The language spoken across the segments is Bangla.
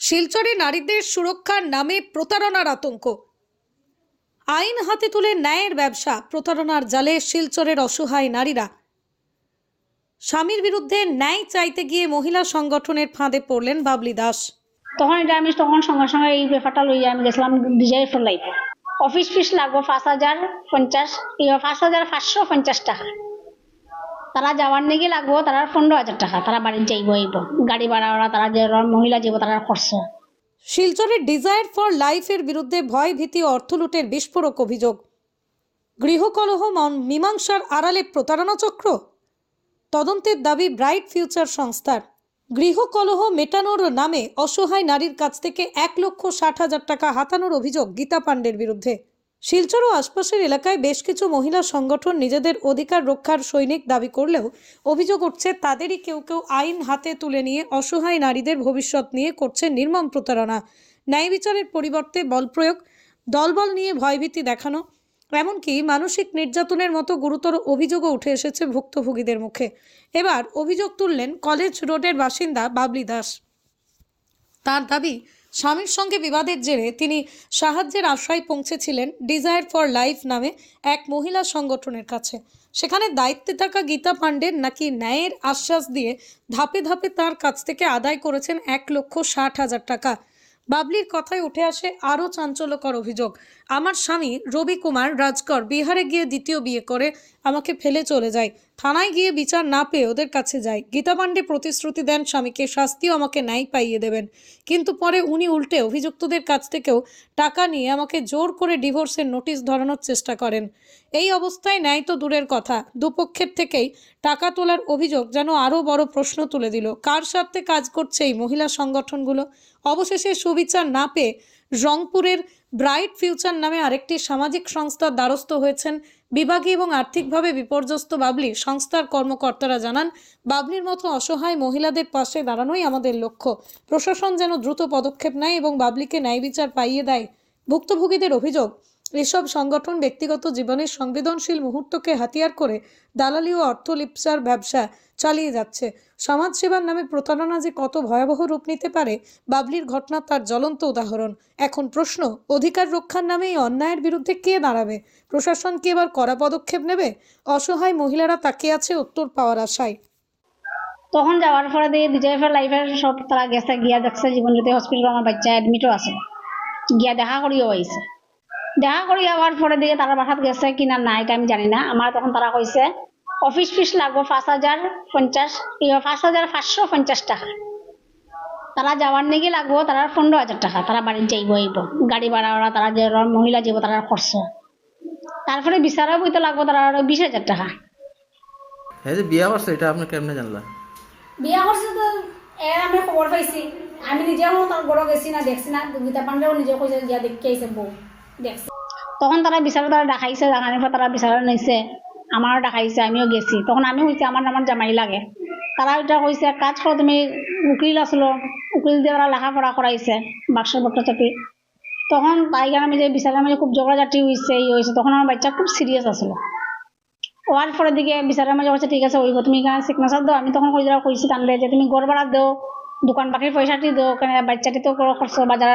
শিলচরে নারীদের সুরক্ষার নামে প্রতারণার আতঙ্ক। আইন হাতে তুলে ন্যায়ের ব্যবসা, প্রতারণার জালে শিলচরের অসহায় নারীরা। স্বামীর বিরুদ্ধে ন্যায় চাইতে গিয়ে মহিলা সংগঠনের ফাঁদে পড়লেন বাবলি দাস। তখন এটা আমি তখন সঙ্গে সঙ্গে এই ব্যাপারটা লইয়া আমি গেছিলাম Bijoy for life. Office fees লাগবো পাঁচ হাজার পঞ্চাশ পাঁচ হাজার পাঁচশো পঞ্চাশ টাকা। তারা যাওয়ার নাকি লাগবো তারা পনেরো হাজার টাকা, তারা বাড়ির যাইব আইব গাড়ি ভাড়া ওরা তারা যে মহিলা যাব তারা খরচ শিলচরের ডিজায়ার ফর লাইফের বিরুদ্ধে ভয় ভীতি অর্থলুটের বিস্ফোরক অভিযোগ। গৃহকলহ মীমাংসার আড়ালে প্রতারণা চক্র? তদন্তের দাবি ব্রাইট ফিউচার সংস্থার। গৃহকলহ মেটানোর নামে অসহায় নারীর কাছ থেকে এক লক্ষ ষাট হাজার টাকা হাতানোর অভিযোগ গীতা পাণ্ডের বিরুদ্ধে। শিলচর ও আশপাশের এলাকায় বেশ কিছু মহিলা সংগঠন নিজেদের অধিকার রক্ষার সৈনিক দাবি করলেও অভিযোগ উঠছে তাদেরই কেউ কেউ আইন হাতে তুলে নিয়ে অসহায় নারীদের ভবিষ্যৎ নিয়ে করছে নির্মম প্রতারণা। ন্যায় বিচারের পরিবর্তে বলপ্রয়োগ দলবল নিয়ে ভয়ভীতি দেখানো, এমনকি মানসিক নির্যাতনের মতো গুরুতর অভিযোগও উঠে এসেছে ভুক্তভোগীদের মুখে। এবার অভিযোগ তুললেন কলেজ রোডের বাসিন্দা বাবলি দাস। তার দাবি স্বামীর সঙ্গে বিবাদের জেরে তিনি সাহায্যের আশ্রয় পৌঁছেছিলেন ডিজায়ার ফর লাইফ নামে এক মহিলা সংগঠনের কাছে। সেখানে দায়িত্বে থাকা গীতা পাণ্ডের নাকি ন্যায়ের আশ্বাস দিয়ে ধাপে ধাপে তার কাছ থেকে আদায় করেছেন এক লক্ষ ষাট হাজার টাকা। বাবলির কথায় উঠে আসে আরও চাঞ্চল্যকর অভিযোগ। আমার স্বামী রবি কুমার রাজকর বিহারে গিয়ে দ্বিতীয় বিয়ে করে, আমাকে ফেলে চলে যায়। থানায় গিয়ে বিচার না পেয়ে ওদের কাছে যায় গীতা পাণ্ডে প্রতিশ্রুতি দেন স্বামীকে, শাস্তিও আমাকে ন্যায় পাইয়ে দেবেন। কিন্তু পরে উনি উল্টে অভিযুক্তদের কাছ থেকেও টাকা নিয়ে আমাকে জোর করে ডিভোর্সের নোটিশ ধরানোর চেষ্টা করেন। এই অবস্থায় ন্যায় তো দূরের কথা। দুপক্ষের থেকেই টাকা তোলার অভিযোগ যেন আরও বড় প্রশ্ন তুলে দিল। কার স্বার্থে কাজ করছে এই মহিলা সংগঠনগুলো? অবশেষে সুবিচার না পেয়ে রংপুরের ব্রাইট ফিউচার নামে আরেকটি সামাজিক সংস্থার দ্বারস্থ হয়েছেন বিভাগী এবং আর্থিকভাবে বিপর্যস্ত বাবলি সংস্থার কর্মকর্তারা জানান, বাবলির মতো অসহায় মহিলাদের পাশে দাঁড়ানোই আমাদের লক্ষ্য। প্রশাসন যেন দ্রুত পদক্ষেপ নেয় এবং বাবলিকে ন্যায় বিচার পাইয়ে দেয় ভুক্তভোগীদের অভিযোগ। এসব সংগঠন ব্যক্তিগত জীবনের সংবেদনশীল মুহূর্তকে হাতিয়ার করে দালালি ও অর্থলিপ্সার ব্যবসা চালিয়ে যাচ্ছে। সমাজসেবার নামে প্রতারণা যে কত ভয়াবহ রূপ নিতে পারে, বাবলির ঘটনা তার জ্বলন্ত উদাহরণ। এখন প্রশ্ন, অধিকার রক্ষার নামে এই অন্যায়ের বিরুদ্ধে কে দাঁড়াবে? প্রশাসন কি এবার কড়া পদক্ষেপ নেবে? অসহায় মহিলারা তাকিয়ে আছে উত্তর পাওয়ার আশায়। তখন যাওয়ার পরে দিয়ে ডিজাইন ফর লাইফের সব তারা গেছে, গিয়া দেখছে জীবনজ্যোতি হসপিটাল আমার বাচ্চা অ্যাডমিটও আছে। গিয়া দেখা করিও আইছে। দেখা করি আবার পরে দিয়ে তারা বাসাত গেছে কিনা না এটা আমি জানি না। আমার তখন তারা কইছে অফিস ফিস লাগবো পাঁচ হাজার পঞ্চাশ পাঁচ হাজার পাঁচশো পঞ্চাশ টাকা। তারা যাওয়ার নাকি লাগবো তারা পনেরো হাজার টাকা। তারা বাড়ির যাইব আইব গাড়ি ভাড়া ওরা তারা যে মহিলা যাব তারা খরচ তারপরে বিচারও বইতে লাগবো তারা আরও বিশ হাজার টাকা। হ্যাঁ যে বিয়া করছে এটা আপনি কেমনে জানলা? বিয়া করছে তো এর আমি খবর পাইছি। আমি নিজেও তার বড় গেছি না দেখছি না। গীতা পাণ্ডেও নিজে কইছে গিয়া দেখি আইছে বউ তখন তারা বিচারে তারা দেখাইছে দেখানোর পর তারা বিচারে নিছে। আমারও দেখাইছে, আমিও গেছি। তখন আমি হইছে আমার আমার জামাই লাগে। তারা এটা কইছে কাজ করো তুমি উকিল আসলো উকিল দিয়ে তারা লেখাপড়া করাইছে বাক্স বক্স চাপি তখন তাই আমি যে বিচারে আমি খুব ঝগড়াঝাটি হয়েছে ই হয়েছে তখন আমার বাচ্চা খুব সিরিয়াস আসলো হওয়ার পরের দিকে বিচারের মাঝে বলছে ঠিক আছে ওইব তুমি এখানে সিগনেচার দাও আমি তখন কই যারা কইছি তানলে যে, তুমি গড় ভাড়া দাও, দোকান বাকির পয়সাটি দাও কেন বাচ্চাটি তো খরচ বাজার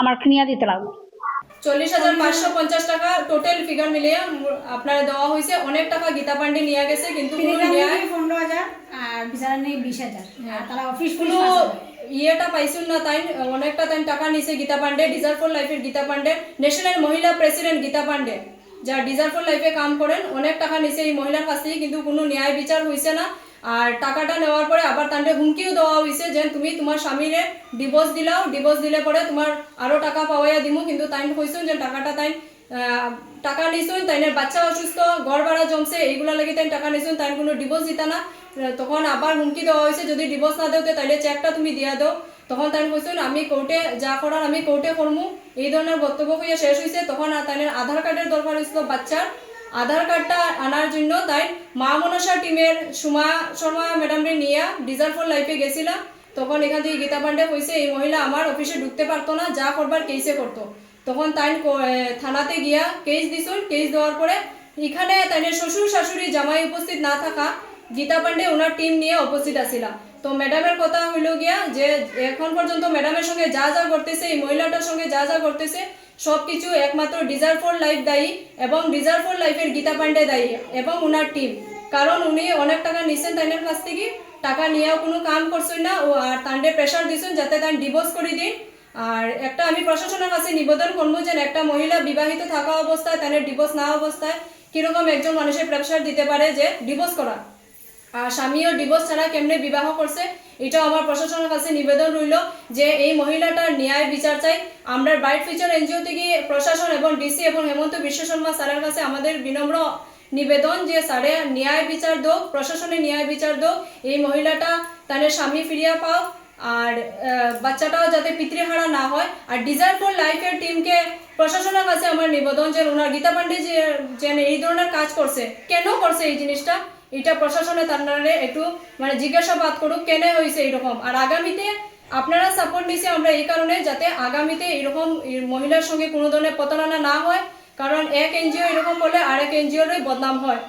আমার কিনিয়া দিতে লাগবে চল্লিশ হাজার পাঁচশো পঞ্চাশ টাকা টোটাল ফিগার মিলিয়ে আপনারা দেওয়া হয়েছে। অনেক টাকা গীতা পান্ডে নিয়ে গেছে কিন্তু পনেরো হাজার আর বিচার নেই বিশ হাজার। তারা অফিস কোনো ইয়েটা পাইছিল না তাই অনেকটা তাই টাকা নিছে গীতা পান্ডে ডিজার্ভ ফর লাইফের গীতা পান্ডে ন্যাশনাল মহিলা প্রেসিডেন্ট গীতা পান্ডে যা ডিজার্ভ ফর লাইফে কাম করেন অনেক টাকা নিছে এই মহিলার কাছ থেকে কিন্তু কোনো ন্যায় বিচার হয়েছে না। আর টাকাটা নেওয়ার পরে আবার তান্ডে হুমকিও দেওয়া হয়েছে যে তুমি তোমার স্বামীরে ডিভোর্স দিলাও ডিভোর্স দিলে পরে তোমার আরও টাকা পাওয়াইয়া দিমু। কিন্তু তাই কইছেন যে টাকাটা তাই টাকা নিছুন তাইনের বাচ্চা অসুস্থ, ঘর ভাড়া জমছে, এইগুলা লাগি তাই টাকা নিছুন তাই কোনো ডিভোর্স দিতা না। তখন আবার হুমকি দেওয়া হয়েছে যদি ডিভোর্স না দেও তাইলে চেকটা তুমি দিয়া দাও। তখন তাই কইছেন আমি কোর্টে যা করার আমি কোর্টে করমু। এই ধরনের বক্তব্য হইয়া শেষ হয়েছে তখন তাইনের আধার কার্ডের দরকার হয়েছিল বাচ্চার। আধার কার্ডটা আনার জন্য, তাই মা মনসা টিমের সুমা শর্মা ম্যাডামরে নিয়ে ডিজার্ভ ফর লাইফে গেছিলাম তখন এখান থেকে গীতা পান্ডে কইছে, এই মহিলা আমার অফিসে ঢুকতে পারতো না, যা করবার কেসে করতো। তখন তাই থানাতে গিয়া কেস দিছুন কেস দেওয়ার পরে এখানে তাইনের শ্বশুর শাশুড়ি জামাই উপস্থিত না থাকা গীতা পান্ডে ওনার টিম নিয়ে উপস্থিত আসিলা তো ম্যাডামের কথা হইল গিয়া যে এখন পর্যন্ত ম্যাডামের সঙ্গে যা যা করতেছে এই মহিলাটার সঙ্গে যা যা করতেছে সব কিছু একমাত্র ডিজার্ভ ফর লাইফ দায়ী এবং ডিজার্ভ ফর লাইফের গীতা পান্ডে দায়ী এবং ওনার টিম কারণ উনি অনেক টাকা নিছেন তাইনের কাছ থেকে, টাকা নিয়েও কোনো কাম করছেন না ও আর তান্ডে প্রেশার দিছেন যাতে তার ডিভোর্স করে দিন। আর একটা আমি প্রশাসনের কাছে নিবেদন করব যে একটা মহিলা বিবাহিত থাকা অবস্থায় তাদের ডিভোর্স না অবস্থায়, কীরকম একজন মানুষের প্রেশার দিতে পারে যে ডিভোর্স করা। আর ও ডিভোর্স ছাড়া কেমনে বিবাহ করছে, এটাও আমার প্রশাসনের কাছে নিবেদন রইল যে এই মহিলাটার ন্যায় বিচার চাই আমরা ব্রাইট ফিউচার এনজিও থেকে প্রশাসন এবং ডিসি এবং হেমন্ত বিশ্ব শর্মা স্যারের কাছে আমাদের বিনম্র নিবেদন যে স্যারে ন্যায় বিচার দোক প্রশাসনে ন্যায় বিচার দোক এই মহিলাটা তাদের স্বামী ফিরিয়া পাও আর বাচ্চাটাও যাতে পিতৃহারা না হয় আর ডিজায়ার ফর লাইফের টিমকে প্রশাসনের কাছে আমার নিবেদন যে ওনার গীতা পান্ডে যে যেন এই ধরনের কাজ করছে কেন করছে এই জিনিসটা? এটা প্রশাসনে তান্ডারে একটু মানে জিজ্ঞাসাবাদ করুক, কেন হয়েছে এরকম আর আগামীতে আপনারা সাপোর্ট দিছে আমরা এই কারণে যাতে আগামীতে এরকম মহিলার সঙ্গে কোনো ধরনের প্রতারণা না হয়, কারণ এক এনজিও এরকম বলে আরেক এনজিওরই বদনাম হয়।